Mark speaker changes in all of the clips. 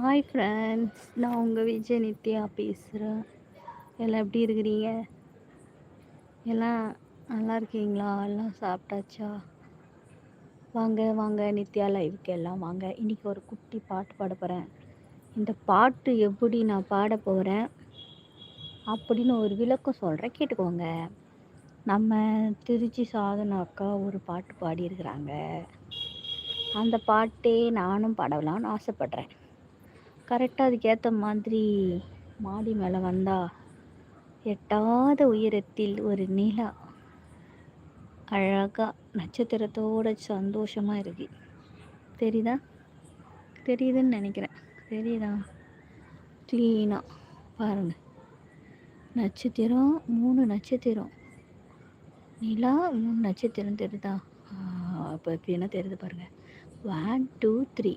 Speaker 1: Hi friends நான் உங்கள் விஜய் நித்யா பேசுகிறேன் எல்லாம் எப்படி இருக்கிறீங்க? எல்லாம் நல்லா இருக்கீங்களா? எல்லாம் சாப்பிட்டாச்சா? வாங்க வாங்க நித்யா லைவுக்கு எல்லாம் வாங்க. இன்றைக்கி ஒரு குட்டி பாட்டு பாட போகிறேன் இந்த பாட்டு எப்படி நான் பாட போகிறேன் அப்படின்னு ஒரு விளக்கம் சொல்கிறேன் கேட்டுக்கோங்க. நம்ம திருச்சி சாதனா அக்கா ஒரு பாட்டு பாடியிருக்கிறாங்க. அந்த பாட்டே நானும் பாடலான்னு ஆசைப்பட்றேன். கரெக்டாக அதுக்கேற்ற மாதிரி மாடி மேலே வந்தா எட்டாத உயரத்தில் ஒரு நிலா. அழகாக நட்சத்திரத்தோட சந்தோஷமாக இருக்கு. தெரியுதா? தெரியுதுன்னு நினைக்கிறேன். தெரியுதா? க்ளீனாக பாருங்கள் நட்சத்திரம் மூணு நட்சத்திரம். நிலா மூணு நட்சத்திரம் தெரியுதா? இப்போ இப்போ என்ன தெரியுது பாருங்கள் ஒன் டூ த்ரீ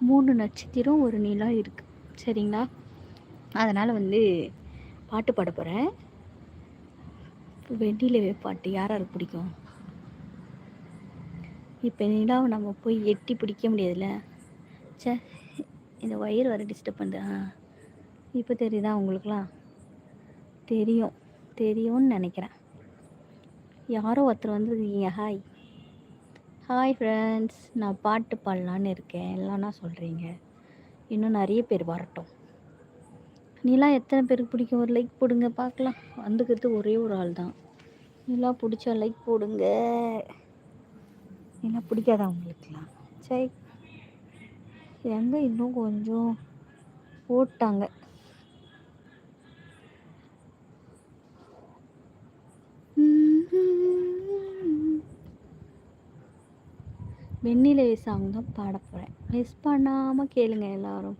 Speaker 1: மூணு நட்சத்திரம் ஒரு நிலா இருக்குது சரிங்களா? அதனால் வந்து பாட்டு பாட போகிறேன் வெண்ணிலவே பாட்டு யார் யாருக்கு பிடிக்கும்? இப்போ நிலாவை நம்ம போய் எட்டி பிடிக்க முடியாதுல்ல? சே இந்த ஒயர் வர டிஸ்டர்ப் பண்ணுது. ஆ இப்போ தெரியுதா உங்களுக்குலாம் தெரியும். தெரியும்னு நினைக்கிறேன். யாரோ ஒருத்தர் வந்துருக்கீங்க ஹாய். ஹாய் ஃப்ரெண்ட்ஸ் நான் பாட்டு பாடலான்னு இருக்கேன். இல்லைன்னா சொல்கிறீங்க இன்னும் நிறைய பேர் வரட்டும். நிலா எத்தனை பேருக்கு பிடிக்கும்? ஒரு லைக் போடுங்க பார்க்கலாம். வந்துக்கிறது ஒரே ஒரு ஆள் தான். நிலா பிடிச்சா லைக் போடுங்க. நிலா பிடிக்காதா உங்களுக்குலாம் சரி. எங்கே இன்னும் கொஞ்சம் போட்டாங்க. வெண்ணிலை சாங் தான் பாட போகிறேன் மிஸ் பண்ணாமல் கேளுங்க எல்லோரும்.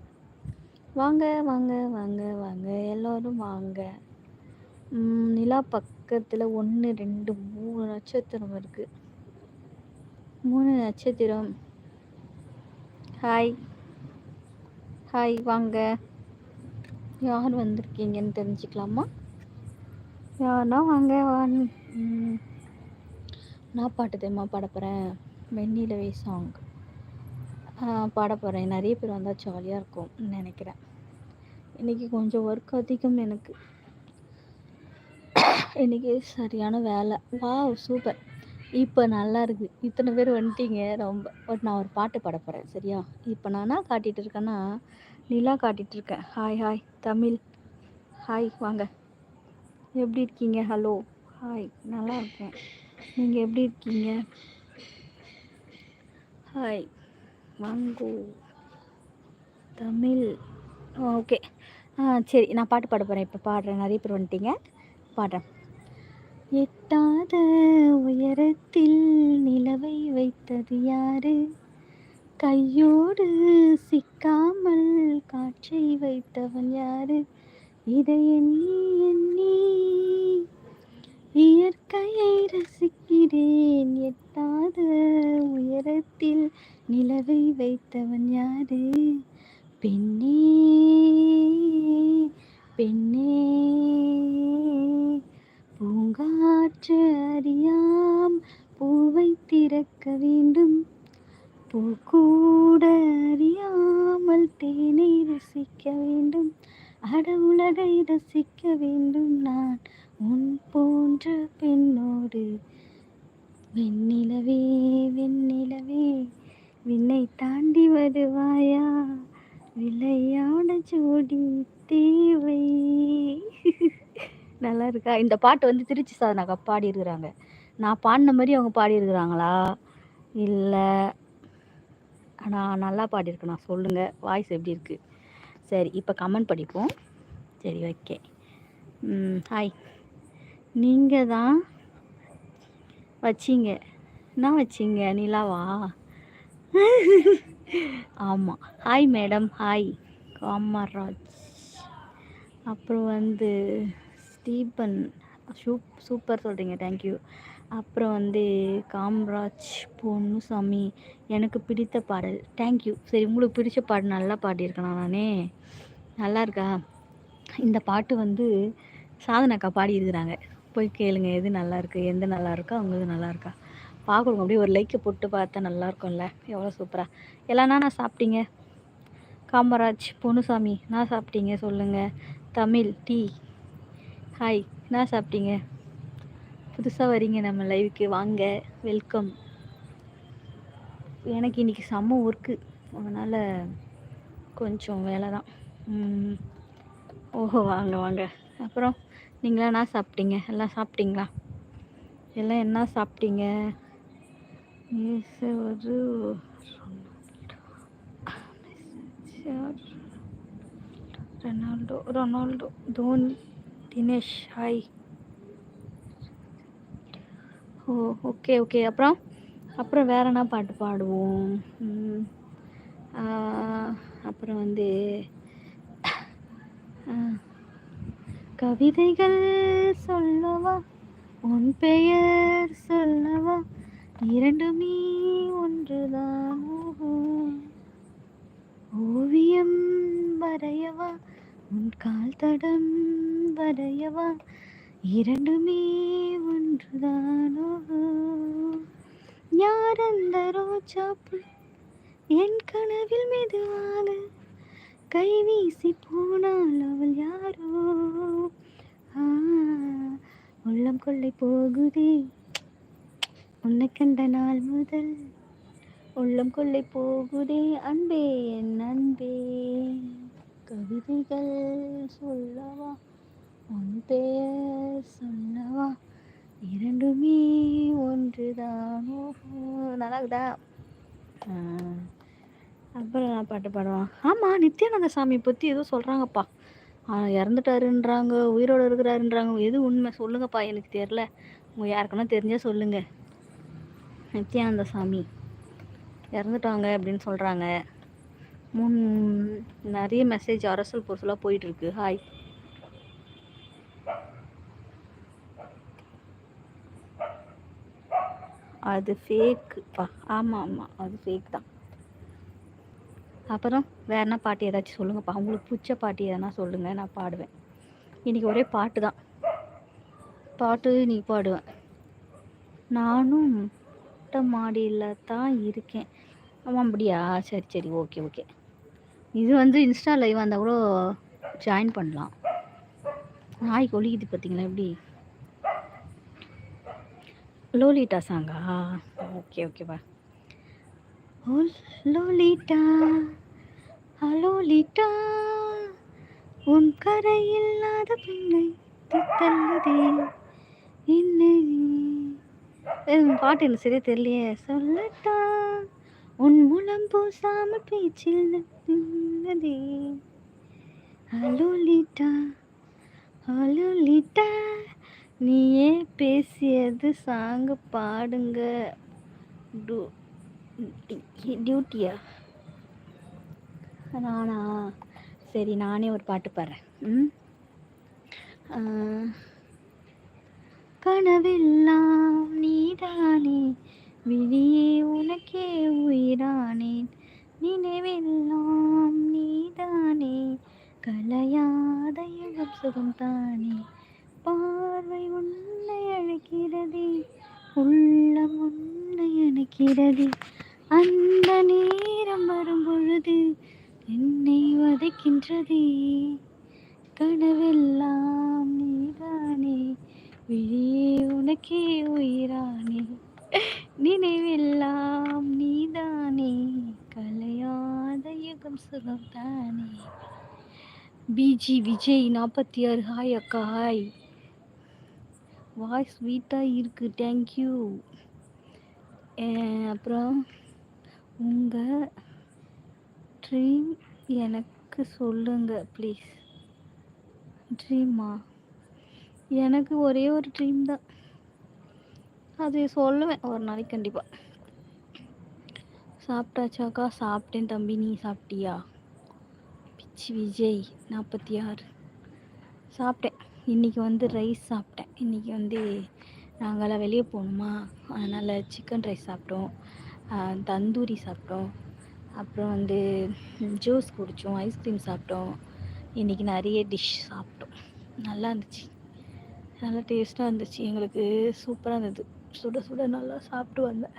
Speaker 1: வாங்க வாங்க வாங்க வாங்க. எல்லோரும் வாங்க. நிலா பக்கத்தில் ஒன்று ரெண்டு மூணு நட்சத்திரம் இருக்குது மூணு நட்சத்திரம். ஹாய் ஹாய் வாங்க. யார் வந்திருக்கீங்கன்னு தெரிஞ்சுக்கலாமா? யாருன்னா வாங்க வா. நான் பாட்டு தெரியுமா பாட போகிறேன் வெண்ணிலவே சாங் பாட போகிறேன் நிறைய பேர் வந்தால் ஜாலியாக இருக்கும் நினைக்கிறேன். இன்றைக்கி கொஞ்சம் ஒர்க் அதிகம் எனக்கு. இன்றைக்கி சரியான வேலை. வா சூப்பர் இப்போ நல்லா இருக்குது இத்தனை பேர் வந்துட்டீங்க. ரொம்ப. பட் நான் ஒரு பாட்டு பாட போகிறேன் சரியா? இப்போ நான் காட்டிகிட்டு இருக்கேன்னா நிலா காட்டிகிட்டு இருக்கேன். Hi hi Tamil. ஹாய் வாங்க. எப்படி இருக்கீங்க? ஹலோ ஹாய் நல்லா இருக்கேன். நீங்கள் எப்படி இருக்கீங்க? ஹாய் மங்கு தமிழ்。ஓகே. ஆ சரி. நான் பாட்டு பாட போகிறேன் இப்போ பாடுறேன். நிறைய பேர் வந்துட்டீங்க. பாடுறேன். எட்டாத உயரத்தில் நிலவை வைத்தது யாரு? கையோடு சிக்காமல் காட்சி வைத்தவன் யாரு? இதை எண்ணி எண்ணி இயற்கையை நிற்கிறேன் எட்டாத உயரத்தில் நிலவை வைத்தவன் யாரு? பெண்ணே பெண்ணே பூங்காற்று அறியாம் பூவை திறக்க வேண்டும். பூ கூட அறியாமல் தேனை ரசிக்க வேண்டும். அட உலகை ரசிக்க வேண்டும். நான் உன் போன்ற பெண்ணோடு வெண்ணிலவே வெண்ணிலவே விண்ணை தாண்டி வருவாயா? விளையாட ஜோடி தேவை. நல்லா இருக்கா இந்த பாட்டு வந்து திருச்சி சாதனாக்கா பாடியிருக்கிறாங்க. நான் பாடின மாதிரி அவங்க பாடியிருக்கிறாங்களா? இல்லை. நான் நல்லா பாடியிருக்கேன் நான் சொல்லுங்கள் வாய்ஸ் எப்படி இருக்குது சரி இப்போ கமெண்ட் படிப்போம். சரி ஓகே. ஹாய். நீங்கள் தான் வச்சிங்க. என்ன வச்சிங்க? நிலாவா? ஆமாம் ஹாய் மேடம் ஹாய் காமராஜ். அப்புறம் வந்து ஸ்டீபன். சூப் சூப்பர் சொல்கிறீங்க தேங்க்யூ அப்புறம் வந்து காமராஜ் பொன்னுசாமி எனக்கு பிடித்த பாடல். தேங்க்யூ சரி உங்களுக்கு பிடிச்ச பாடல் நல்லா பாடியிருக்கேனா நானே? நல்லா இருக்கா? இந்த பாட்டு வந்து சாதனாக்கா பாடியிருக்கிறாங்க. போய் கேளுங்க எது நல்லா இருக்குது எந்த நல்லா இருக்கோ அவங்களுக்கு நல்லா இருக்கா பார்க்கணும் அப்படியே ஒரு லைக்கை போட்டு பார்த்தா நல்லா இருக்கும்ல எவ்வளோ சூப்பராக எல்லாம்னா நான் சாப்பிட்டீங்க? காமராஜ் பொன்னுசாமி என்ன சாப்பிட்டீங்க சொல்லுங்கள் தமிழ் டீ. ஹாய் என்ன சாப்பிட்டீங்க? புதுசாக வரீங்க நம்ம லைவுக்கு. வாங்க வெல்கம். எனக்கு இன்றைக்கி செம்ம ஒர்க்கு. அதனால் கொஞ்சம் வேலை தான் ஓஹோ வாங்க வாங்க. அப்புறம்? நீங்களாம் என்ன சாப்பிட்டீங்க. எல்லாம் சாப்பிட்டீங்களா? எல்லாம் என்ன சாப்பிட்டீங்க? ஒரு Ronaldo Ronaldo Dhoni Dinesh hi. Oh okay okay. அப்புறம்? அப்புறம் வேற என்ன பாட்டு பாடுவோம்? அப்புறம் வந்து கவிதைகள் சொல்லவா? உன் பெயர் சொல்லவா? இரண்டுமே ஒன்றுதான். ஓவியம் வரையவா? உன் கால் தடம் வரையவா? இரண்டுமே ஒன்றுதானோ. யார் அந்த ரோஜாப்பு என் கனவில் மெதுவான கை வீசி போனால் அவள் யாரோ? உள்ளம் கொள்ளை போகுதே. உன்னை கண்ட நாள் முதல் உள்ளம் கொள்ளை போகுதே. அன்பே என் அன்பே. கவிதைகள் சொல்லவா? உன் பெயர் சொல்லவா? இரண்டுமே ஒன்றுதான்? நல்லா இருக்குதா அப்புறம் நான் பாட்டு பாடுவான். ஆமாம் நித்யானந்த சாமி பற்றி ஏதோ சொல்கிறாங்கப்பா இறந்துட்டாருன்றாங்க உயிரோடு இருக்கிறாருன்றாங்க. எது உண்மை? சொல்லுங்கப்பா எனக்கு தெரில உங்கள் யாருக்குன்னா தெரிஞ்சால் சொல்லுங்கள் நித்யானந்த சாமி. இறந்துட்டாங்க அப்படின்னு சொல்கிறாங்க முன் நிறைய மெசேஜ் அரசல் பொருசலாக போயிட்டுருக்கு. ஹாய் அது ஃபேக்குப்பா ஆமாம் ஆமாம் அது ஃபேக் தான். அப்புறம் வேற என்ன பாட்டு ஏதாச்சும் சொல்லுங்கப்பா. அவங்களுக்கு பிடிச்ச பாட்டு எதனா சொல்லுங்கள் நான் பாடுவேன். இன்றைக்கி ஒரே பாட்டு தான். பாட்டு நீ பாடுவேன் நானும் மொட்டை மாடியில் தான் இருக்கேன். ஆமாம் அப்படியா? சரி சரி ஓகே ஓகே. இது வந்து இன்ஸ்டா லைவ் வந்தால் கூட ஜாயின் பண்ணலாம். நாய் ஒழிக்குது பார்த்தீங்களா எப்படி? லோலிட்டா சாங்கா? ஓகே ஓகேப்பா. Oh, லோலிட்டா அலோலிட்டா ah, உன் கரை இல்லாத பெண்ணை தள்ளுதே என்ன. பாட்டு என்ன சரியா தெரியலையே. சொல்லட்டா. உன் மூலம் பூசாம பேச்சில் நின்னதே அலோலிட்டா அலோலிட்டா நீயே பேசியது சாங்கு பாடுங்க. டூ. டியூட்டியா நானா? சரி நானே ஒரு பாட்டு பாடுறேன். கனவெல்லாம் நீதானே விழியே உனக்கே உயிரானேன் நினைவெல்லாம் நீதானே கலையாத சுகம் தானே பார்வை உன்னை அழைக்கிறதே உள்ளம் உன்னை அழைக்கிறதே அந்த நேரம் வரும் பொழுது என்னை வதைக்கின்றதே. கனவெல்லாம் நீதானே விழியே உனக்கே உயிரானே. நினைவெல்லாம் நீதானே கலையாத யுகம் சுகம் தானே பிஜி விஜய் நாற்பத்தி ஆறு ஹாய் அக்கா ஹாய் வாய்ஸ் ஸ்வீட்டாக இருக்குது தேங்க்யூ அப்புறம்? உங்கள் ட்ரீம் எனக்கு சொல்லுங்கள் ப்ளீஸ் ட்ரீமா எனக்கு ஒரே ஒரு ட்ரீம் தான். அது சொல்லுவேன் ஒரு நாளைக்கு கண்டிப்பாக சாப்பிட்டாச்சாக்கா? சாப்பிட்டேன் தம்பி நீ சாப்பிட்டியா? பிச்சி விஜய் நாற்பத்தி ஆறு சாப்பிட்டேன். இன்றைக்கி வந்து ரைஸ் சாப்பிட்டேன். இன்றைக்கி வந்து நாங்களாம் வெளியே போகணுமா? அதனால் சிக்கன் ரைஸ் சாப்பிட்டோம். தந்தூரி சாப்பிட்டோம். அப்புறம் வந்து ஜூஸ் குடித்தோம் ஐஸ்கிரீம் சாப்பிட்டோம். இன்றைக்கி நிறைய டிஷ் சாப்பிட்டோம். நல்லா இருந்துச்சு. நல்லா டேஸ்ட்டாக இருந்துச்சு. எங்களுக்கு சூப்பராக இருந்தது. சுட சுட நல்லா சாப்பிட்டு வந்தேன்.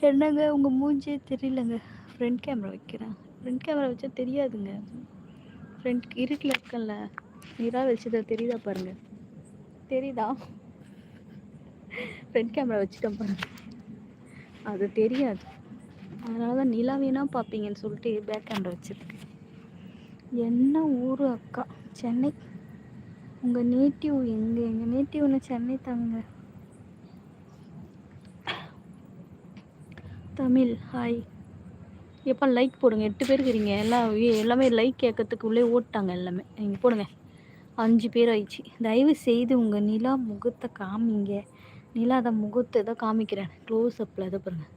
Speaker 1: என்னங்க உங்கள் மூஞ்சே தெரியலங்க. ஃப்ரண்ட் கேமரா வைக்கிறேன். ஃப்ரண்ட் கேமரா வச்சா தெரியாதுங்க. ஃப்ரண்ட் இருட்டில் இருக்கல நிலா வச்சது தெரியுதா பாருங்கள் தெரியுதா? ஃப்ரண்ட் கேமரா வச்சுட்டேன் பாருங்கள் அது தெரியாது. அதனால தான் நிலா வேணா பார்ப்பீங்கன்னு சொல்லிட்டு பேக் கேமரா வச்சுருக்கேன் என்ன ஊர் அக்கா? சென்னை. உங்கள் நேட்டிவ் எங்கே எங்கள் நேட்டிவ்னு சென்னை தாங்க. தமிழ் ஹாய் எப்போ லைக் போடுங்க. எட்டு பேர் இருக்கிறீங்க. எல்லாம் ஏ- எல்லாமே லைக் கேட்கறதுக்கு உள்ளே ஓட்டாங்க எல்லாமே. நீங்கள் போடுங்க. அஞ்சு பேர் ஆயிடுச்சு. தயவு செய்து உங்கள் நிலா முகத்தை காமிங்க. நிலா அதை முகத்தை தான் காமிக்கிறேன். க்ளோஸ்அப்பில் இதை பாருங்கள்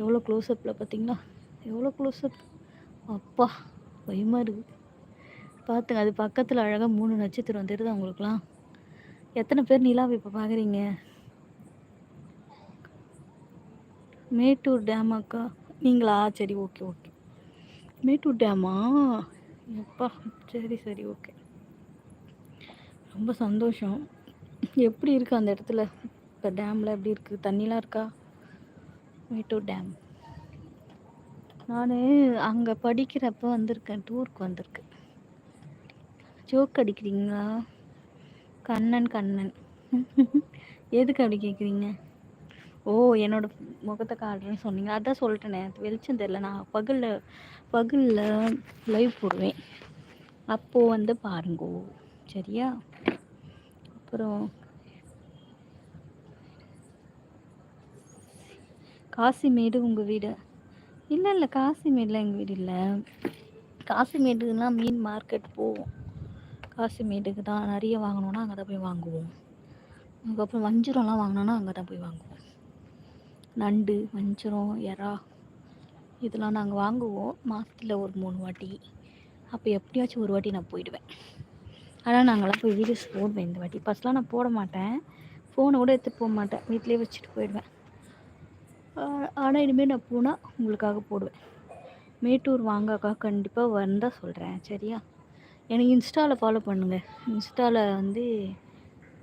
Speaker 1: எவ்வளோ க்ளோஸ்அப்பில் பார்த்தீங்களா? எவ்வளோ க்ளோஸ்அப் அப்பா பயமாக இருக்குது பார்த்துங்க அது பக்கத்தில் அழகாக மூணு நட்சத்திரம் தெரியுதா உங்களுக்குலாம் எத்தனை பேர் நிலாவை இப்போ பார்க்குறீங்க மேட்டூர் டேம் அக்கா. நீங்களா? சரி ஓகே ஓகே மேட்டூர் டேமா அப்பா சரி சரி ஓகே ரொம்ப சந்தோஷம். எப்படி இருக்குது அந்த இடத்துல? இப்போ டேமில் எப்படி இருக்குது தண்ணிலாம் இருக்கா? மேட்டூர் டேம் நான் அங்கே படிக்கிறப்ப வந்திருக்கேன். டூருக்கு வந்திருக்கேன் ஜோக் அடிக்கிறீங்களா? கண்ணன் கண்ணன். எதுக்கு அப்படி கேட்குறீங்க ஓ என்னோட முகத்தை காட்டுறேன்னு சொன்னீங்க. அதான் சொல்லிட்டேனே. வெளிச்சம் தெரில நான் பகலில் பகலில் லைவ் போடுவேன். அப்போது வந்து பாருங்கோ. சரியா? அப்புறம் காசிமேடு உங்கள் வீடு. இல்லை இல்லை காசிமேடுலாம் எங்கள் வீடு இல்லை. காசிமேடுலாம் மீன் மார்க்கெட் போவோம். காசிமேடுக்கு தான் நிறைய வாங்கணுன்னா அங்கே தான் போய் வாங்குவோம். அதுக்கப்புறம் வஞ்சிரம்லாம் வாங்கினோன்னா அங்கே தான் போய் வாங்குவோம். நண்டு வஞ்சிரம் எறா இதெல்லாம் நாங்கள் வாங்குவோம். மாதத்தில் ஒரு மூணு வாட்டி. அப்போ எப்படியாச்சும் ஒரு வாட்டி நான் போயிடுவேன். ஆனால் நாங்கள்லாம் போய் வீடியோஸ் போடுவேன் இந்த வாட்டி. ஃபஸ்ட்லாம் நான் போட மாட்டேன். ஃபோனை கூட எடுத்துகிட்டு போக மாட்டேன். வீட்டிலே வச்சுட்டு போயிடுவேன். ஆனால் இனிமேல் நான் போனால் உங்களுக்காக போடுவேன். மேட்டூர் வாங்கக்கா கண்டிப்பாக வந்தால் சொல்கிறேன் சரியா? எனக்கு இன்ஸ்டாவில் ஃபாலோ பண்ணுங்கள் இன்ஸ்டாவில் வந்து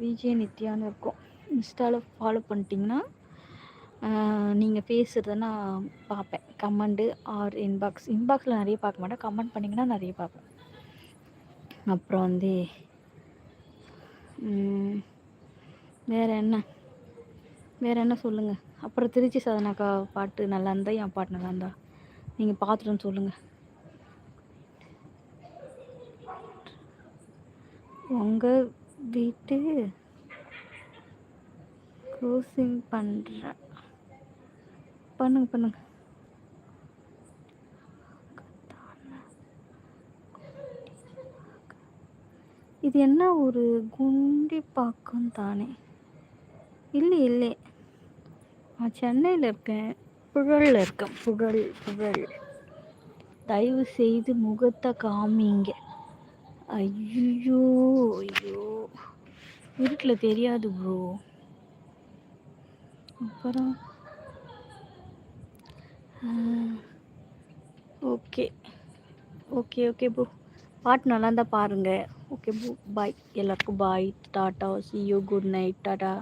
Speaker 1: விஜய் நித்யான்னு இருக்கும். இன்ஸ்டாவில் ஃபாலோ பண்ணிட்டீங்கன்னா நீங்கள் பேசுகிறத நான் பார்ப்பேன். கமெண்டு ஆர் இன்பாக்ஸ் இன்பாக்ஸில் நிறைய பார்க்க மாட்டேன். கமெண்ட் பண்ணிங்கன்னா நிறைய பார்ப்பேன். அப்புறம் வந்து வேறு என்ன? வேறு என்ன சொல்லுங்கள் அப்புறம் திருச்சி சாதனாக்கா பாட்டு நல்லா இருந்தால் என் பாட்டு நல்லா இருந்தா நீங்கள் பார்த்துட்டு சொல்லுங்கள் உங்கள் வீட்டு க்ரூசிங் பண்ணுற பண்ணுங்க பண்ணுங்க. இது என்ன ஒரு குண்டிப்பாக்கம் தானே? இல்லை இல்லை. நான் சென்னையில் இருக்கேன். புழலில் இருக்கேன். புழல் புழல் தயவு செய்து முகத்தை காமிங்க. ஐயோ ஐயோ. இருட்டில் தெரியாது ப்ரோ அப்புறம்? ஓகே ஓகே ஓகே ப்ரோ பாட்டு நல்லா இருந்தால் பாருங்கள் ஓகே ப்ரோ பாய் எல்லாருக்கும் bye tata see you good night tata